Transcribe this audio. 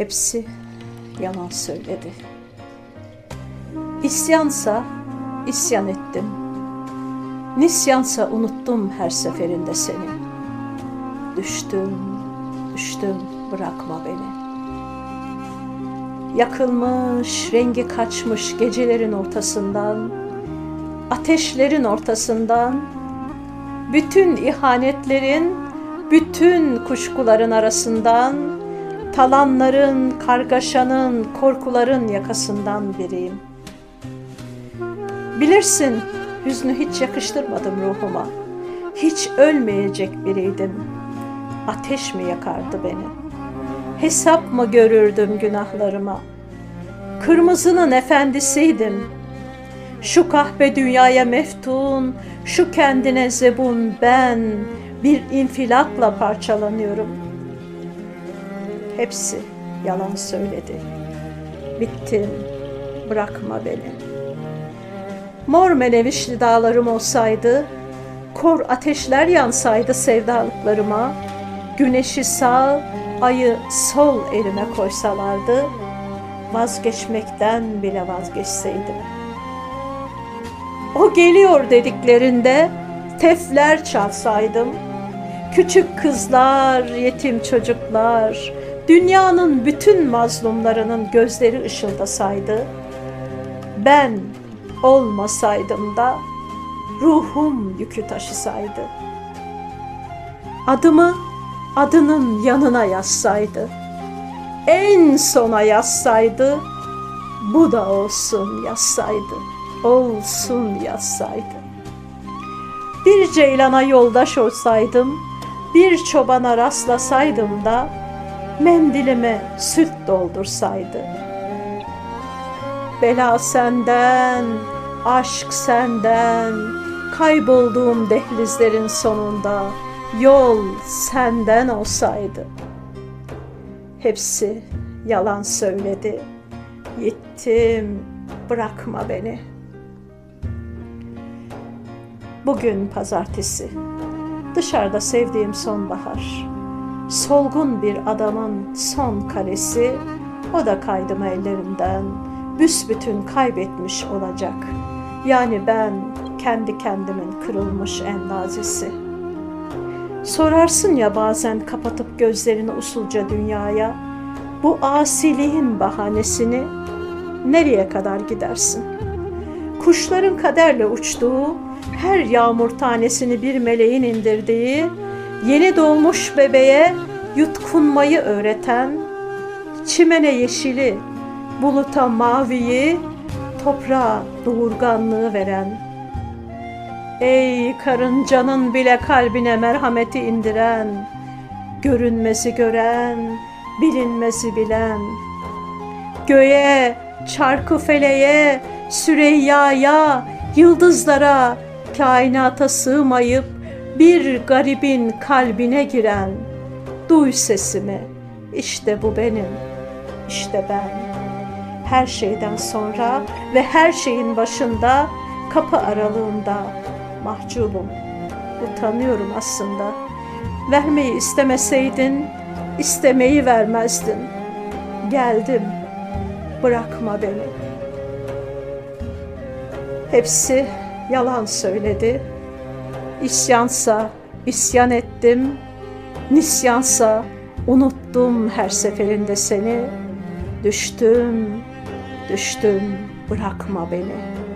Hepsi yalan söyledi. İsyansa isyan ettim. Nisyansa unuttum her seferinde seni. Düştüm, düştüm bırakma beni. Yakılmış, rengi kaçmış gecelerin ortasından, ateşlerin ortasından, bütün ihanetlerin, bütün kuşkuların arasından, talanların, kargaşanın, korkuların yakasından biriyim. Bilirsin, hüznü hiç yakıştırmadım ruhuma. Hiç ölmeyecek biriydim. Ateş mi yakardı beni? Hesap mı görürdüm günahlarıma? Kırmızının efendisiydim. Şu kahpe dünyaya meftun, şu kendine zebun ben bir infilakla parçalanıyorum. Hepsi yalan söyledi. Bittim, bırakma beni. Mor menevişli dağlarım olsaydı, kor ateşler yansaydı sevdalıklarıma, güneşi sağ, ayı sol elime koysalardı, vazgeçmekten bile vazgeçseydim. O geliyor dediklerinde tefler çalsaydım, küçük kızlar, yetim çocuklar, dünyanın bütün mazlumlarının gözleri ışıldasaydı, ben olmasaydım da ruhum yükü taşısaydı. Adımı adının yanına yazsaydı. En sona yazsaydı. Bu da olsun yazsaydı. Olsun yazsaydı. Bir ceylana yoldaş olsaydım, bir çobana rastlasaydım da mendilime süt doldursaydı. Bela senden, aşk senden, kaybolduğum dehlizlerin sonunda yol senden olsaydı. Hepsi yalan söyledi. Gittim, bırakma beni. Bugün pazartesi. Dışarıda sevdiğim sonbahar. Solgun bir adamın son karesi, o da kaydım ellerimden. Büsbütün kaybetmiş olacak. Yani ben kendi kendimin kırılmış endazesi. Sorarsın ya bazen kapatıp gözlerini usulca dünyaya, bu asiliğin bahanesini nereye kadar gidersin? Kuşların kaderle uçtuğu, her yağmur tanesini bir meleğin indirdiği, yeni doğmuş bebeğe yutkunmayı öğreten, çimene yeşili, buluta maviyi, toprağa doğurganlığı veren, Ey karıncanın bile kalbine merhameti indiren, görünmesi gören, bilinmesi bilen, göğe, çarkı feleğe, Süreyya'ya, yıldızlara, kainata sığmayıp bir garibin kalbine giren, duy sesimi, işte bu benim, işte ben. Her şeyden sonra ve her şeyin başında, kapı aralığında, mahcubum. Utanıyorum aslında. Vermeyi istemeseydin, istemeyi vermezdin. Geldim, bırakma beni. Hepsi yalan söyledi. İsyansa isyan ettim, nisyansa unuttum her seferinde seni. Düştüm, düştüm, bırakma beni.''